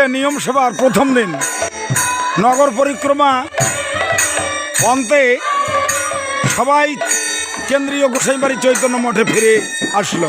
আজকে নিয়ম সভার প্রথম দিন। নগর পরিক্রমা অন্তে সবাই কেন্দ্রীয় গোসাইবাড়ি চৈতন্য মঠে ফিরে আসলো।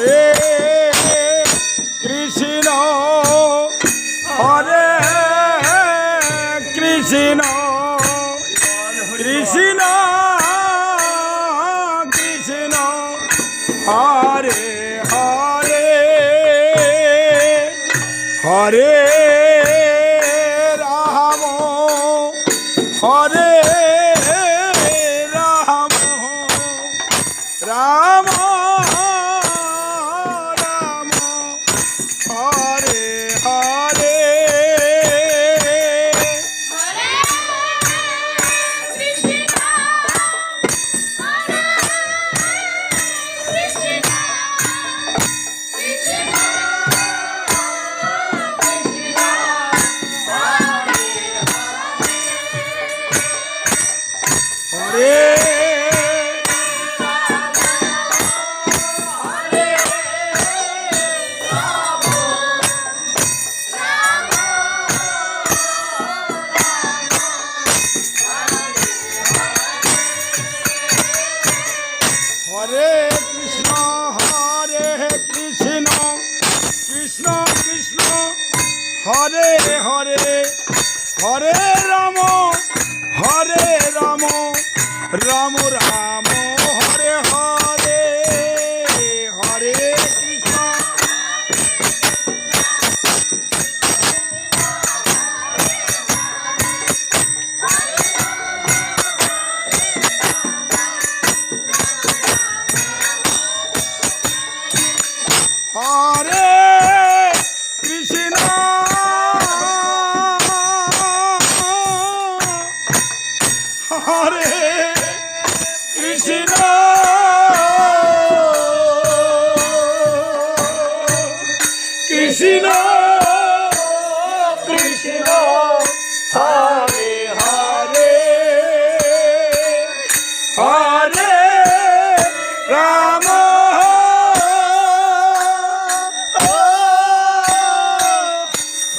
হে হরে রাম হরে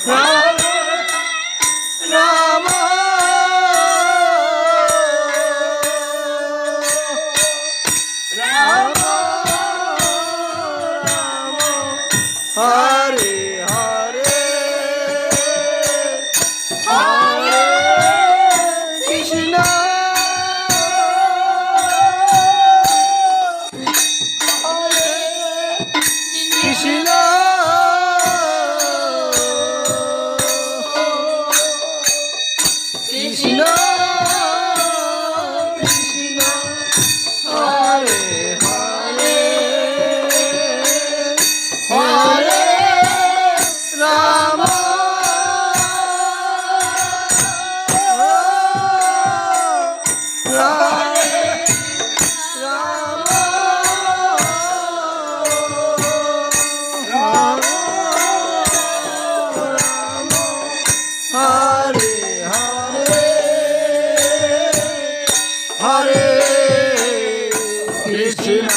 Ah!